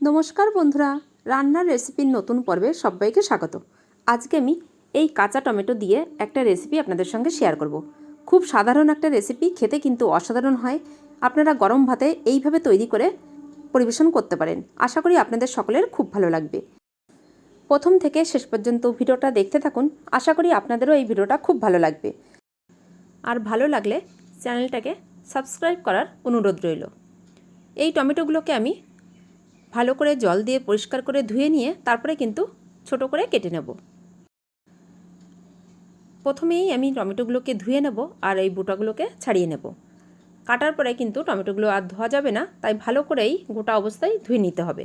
নমস্কার বন্ধুরা, রান্নার রেসিপির নতুন পর্বে সবাইকে স্বাগত। আজকে আমি এই কাঁচা টমেটো দিয়ে একটা রেসিপি আপনাদের সঙ্গে শেয়ার করব। খুব সাধারণ একটা রেসিপি, খেতে কিন্তু অসাধারণ হয়। আপনারা গরম ভাতে এইভাবে তৈরি করে পরিবেশন করতে পারেন। আশা করি আপনাদের সকলের খুব ভালো লাগবে। প্রথম থেকে শেষ পর্যন্ত ভিডিওটা দেখতে থাকুন। আশা করি আপনাদেরও এই ভিডিওটা খুব ভালো লাগবে। আর ভালো লাগলে চ্যানেলটাকে সাবস্ক্রাইব করার অনুরোধ রইল। এই টমেটোগুলোকে আমি ভালো করে জল দিয়ে পরিষ্কার করে ধুয়ে নিয়ে তারপরে কিন্তু ছোট করে কেটে নেব। প্রথমেই আমি টমেটোগুলোকে ধুয়ে নেব আর এই বুটাগুলোকে ছাড়িয়ে নেব। কাটার পরে কিন্তু টমেটোগুলো আর ধোয়া যাবে না, তাই ভালো করেই গোটা অবস্থায় ধুয়ে নিতে হবে।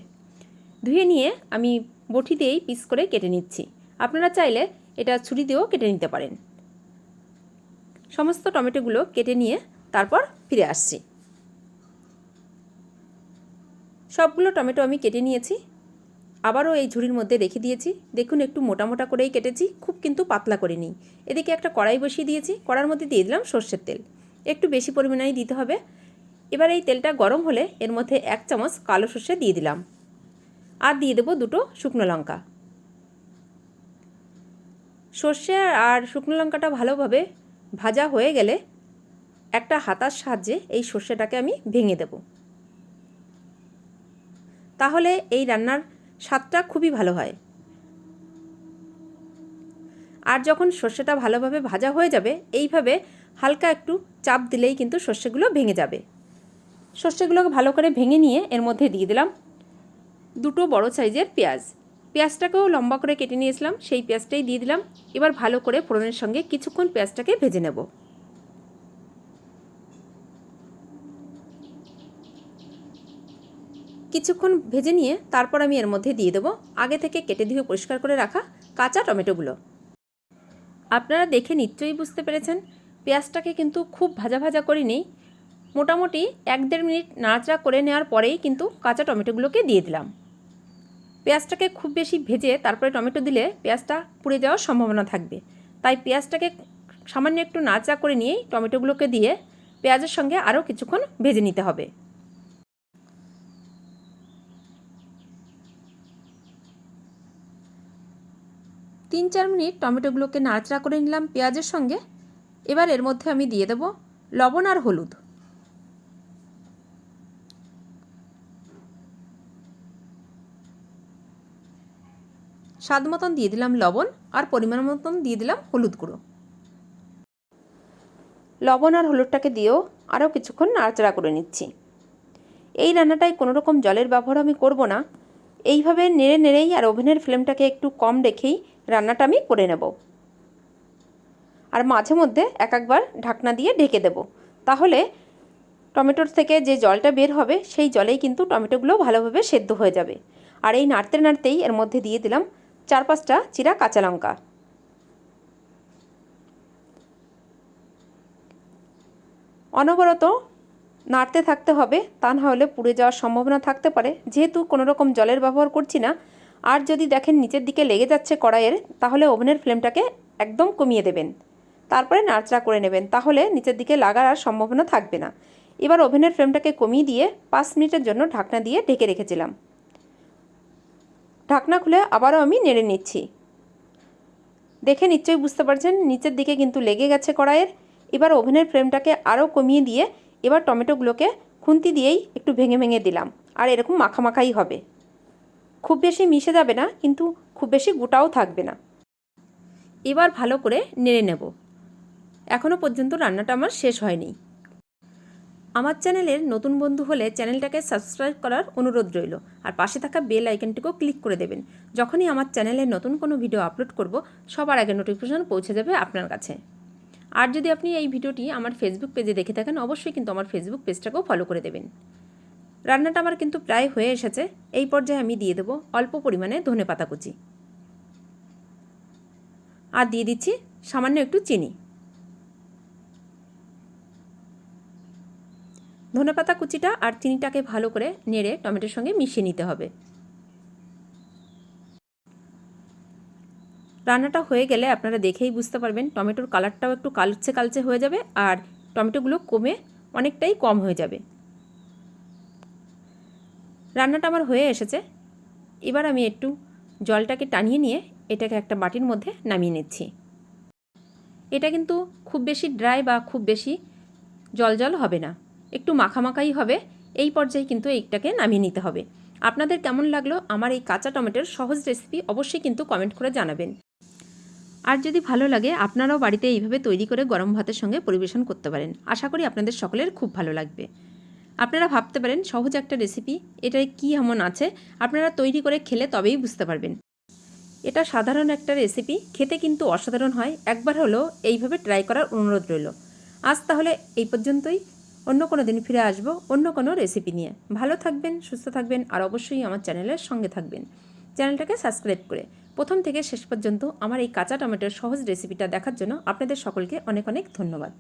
ধুয়ে নিয়ে আমি বটি দিয়েই পিস করে কেটে নিচ্ছি। আপনারা চাইলে এটা ছুরি দিয়েও কেটে নিতে পারেন। সমস্ত টমেটোগুলো কেটে নিয়ে তারপর ফিরে আসছি। সবগুলো টমেটো আমি কেটে নিয়েছি। আবারও এই ঝুড়ির মধ্যে রেখে দিয়েছি। দেখুন, একটু মোটা মোটা করেই কেটেছি, খুব কিন্তু পাতলা করে নিই এদিকে একটা কড়াই বসিয়ে দিয়েছি, কড়ার মধ্যে দিয়ে দিলাম সর্ষের তেল। একটু বেশি পরিমাণেই দিতে হবে। এবার এই তেলটা গরম হলে এর মধ্যে এক চামচ কালো সর্ষে দিয়ে দিলাম। আর দিয়ে দেবো দুটো শুকনো লঙ্কা। সর্ষে আর শুকনো লঙ্কাটা ভালোভাবে ভাজা হয়ে গেলে একটা হাতার সাহায্যে এই সর্ষেটাকে আমি ভেঙে দেবো। তাহলে এই রান্নার স্বাদটা খুবই ভালো হয়। আর যখন সর্ষেটা ভালোভাবে ভাজা হয়ে যাবে, এইভাবে হালকা একটু চাপ দিলেই কিন্তু সর্ষেগুলো ভেঙে যাবে। সর্ষেগুলোকে ভালো করে ভেঙে নিয়ে এর মধ্যে দিয়ে দিলাম দুটো বড় সাইজের পেঁয়াজ। পেঁয়াজটাকেও লম্বা করে কেটে নিয়েছিলাম, সেই পেঁয়াজটাই দিয়ে দিলাম। এবার ভালো করে ফোড়নের সঙ্গে কিছুক্ষণ পেঁয়াজটাকে ভেজে নেব। কিছুক্ষণ ভেজে নিয়ে তারপর আমি এর মধ্যে দিয়ে দেবো আগে থেকে কেটে ধুয়ে পরিষ্কার করে রাখা কাঁচা টমেটোগুলো। আপনারা দেখে নিশ্চয়ই বুঝতে পেরেছেন, পেঁয়াজটাকে কিন্তু খুব ভাজা ভাজা করে নেই। মোটামুটি এক দেড় মিনিট নাড়াচাড়া করে নেওয়ার পরেই কিন্তু কাঁচা টমেটোগুলোকে দিয়ে দিলাম। পেঁয়াজটাকে খুব বেশি ভেজে তারপরে টমেটো দিলে পেঁয়াজটা পুড়ে যাওয়ার সম্ভাবনা থাকবে। তাই পেঁয়াজটাকে সামান্য একটু নাড়াচাড়া করে নিয়েই টমেটোগুলোকে দিয়ে পেঁয়াজের সঙ্গে আরও কিছুক্ষণ ভেজে নিতে হবে। তিন চার মিনিট টমেটোগুলোকে নাড়াচাড়া করে নিলাম পেঁয়াজের সঙ্গে। এবার এর মধ্যে আমি দিয়ে দেব লবণ আর হলুদ। স্বাদ মতন দিয়ে দিলাম লবণ আর পরিমাণ মতন দিয়ে দিলাম হলুদ গুঁড়ো। লবণ আর হলুদটাকে দিয়েও আরও কিছুক্ষণ নাড়াচাড়া করে নিচ্ছি। এই রান্নাটায় কোনো রকম জলের ব্যবহার আমি করব না। এইভাবে নেড়ে নেড়েই আর ওভেনের ফ্লেমটাকে একটু কম রেখেই রান্নাটা আমি করে নেব। আর মাঝে মধ্যে এক একবার ঢাকনা দিয়ে ঢেকে দেব। তাহলে টমেটোর থেকে যে জলটা বের হবে, সেই জলেই কিন্তু টমেটোগুলো ভালোভাবে সেদ্ধ হয়ে যাবে। আর এই নাড়তে নাড়তেই এর মধ্যে দিয়ে দিলাম চার পাঁচটা চিরা কাঁচা লঙ্কা। অনবরত নাড়তে থাকতে হবে, তা না হলে পুড়ে যাওয়ার সম্ভাবনা থাকতে পারে। যেহেতু কোনো রকম জলের ব্যবহার করছি না আর যদি দেখেন নিচের দিকে লেগে যাচ্ছে কড়াইয়ের, তাহলে ওভেনের ফ্লেমটাকে একদম কমিয়ে দেবেন। তারপরে নাড়চড়া করে নেবেন, তাহলে নিচের দিকে লাগার আর সম্ভাবনা থাকবে না। এবার ওভেনের ফ্লেমটাকে কমিয়ে দিয়ে পাঁচ মিনিটের জন্য ঢাকনা দিয়ে ঢেকে রেখেছিলাম। ঢাকনা খুলে আবারও আমি নেড়ে নিচ্ছি। দেখে নিশ্চয়ই বুঝতে পারছেন, নিচের দিকে কিন্তু লেগে গেছে কড়াইয়ের। এবার ওভেনের ফ্লেমটাকে আরও কমিয়ে দিয়ে এবার টমেটোগুলোকে খুন্তি দিয়েই একটু ভেঙে ভেঙে দিলাম। আর এরকম মাখামাখাই হবে। খুব বেশি মিশে যাবে না, কিন্তু খুব বেশি গোটাও থাকবে না। এবার ভালো করে নেড়ে নেব। এখনও পর্যন্ত রান্নাটা আমার শেষ হয়নি। আমার চ্যানেলের নতুন বন্ধু হলে চ্যানেলটাকে সাবস্ক্রাইব করার অনুরোধ রইল আর পাশে থাকা বেল আইকনটিকেও ক্লিক করে দেবেন। যখনই আমার চ্যানেলে নতুন কোনো ভিডিও আপলোড করব, সবার আগে নোটিফিকেশন পৌঁছে যাবে আপনার কাছে। আর যদি আপনি এই ভিডিওটি আমার ফেসবুক পেজে দেখে থাকেন, অবশ্যই কিন্তু আমার ফেসবুক পেজটাকেও ফলো করে দেবেন। রান্নাটা আমার কিন্তু প্রায় হয়ে এসেছে। এই পর্যায়ে আমি দিয়ে দেবো অল্প পরিমাণে ধনে পাতা কুচি। আর দিয়ে দিচ্ছি সামান্য একটু চিনি। ধনেপাতা কুচিটা আর চিনিটাকে ভালো করে নেড়ে টমেটোর সঙ্গে মিশিয়ে নিতে হবে। রান্নাটা হয়ে গেলে আপনারা দেখেই বুঝতে পারবেন টমেটোর কালারটাও একটু কালচে কালচে হয়ে যাবে আর টমেটোগুলো কমে অনেকটাই কম হয়ে যাবে। রান্নাটা আমার হয়ে এসেছে। এবার আমি একটু জলটাকে টানিয়ে নিয়ে এটাকে একটা বাটির মধ্যে নামিয়ে নিচ্ছি। এটা কিন্তু খুব বেশি ড্রাই বা খুব বেশি জল জল হবে না। একটু মাখামাখাই হবে। এই পর্যায়ে কিন্তু এইটাকে নামিয়ে নিতে হবে। আপনাদের কেমন লাগল আমার এই কাঁচা টমেটোর সহজ রেসিপি অবশ্যই কিন্তু কমেন্ট করে জানাবেন। আর যদি ভালো লাগে, আপনারাও বাড়িতে এইভাবে তৈরি করে গরম ভাতের সঙ্গে পরিবেশন করতে পারেন। আশা করি আপনাদের সকলের খুব ভালো লাগবে। আপনারা ভাবতে পারেন, সহজ একটা রেসিপি এটায় কী এমন আছে, আপনারা তৈরি করে খেলে তবেই বুঝতে পারবেন। এটা সাধারণ একটা রেসিপি খেতে কিন্তু অসাধারণ হয়, একবার হলেও এইভাবে ট্রাই করার অনুরোধ রইল। আজ তাহলে এই পর্যন্তই, অন্য কোনো দিন ফিরে আসব, অন্য কোনো রেসিপি নিয়ে। ভালো থাকবেন, সুস্থ থাকবেন, আর অবশ্যই আমার চ্যানেলের সঙ্গে থাকবেন। চ্যানেলটাকে সাবস্ক্রাইব করে। প্রথম থেকে শেষ পর্যন্ত আমার এই কাঁচা টমেটোর সহজ রেসিপিটা দেখার জন্য আপনাদের সকলকে অনেক অনেক ধন্যবাদ।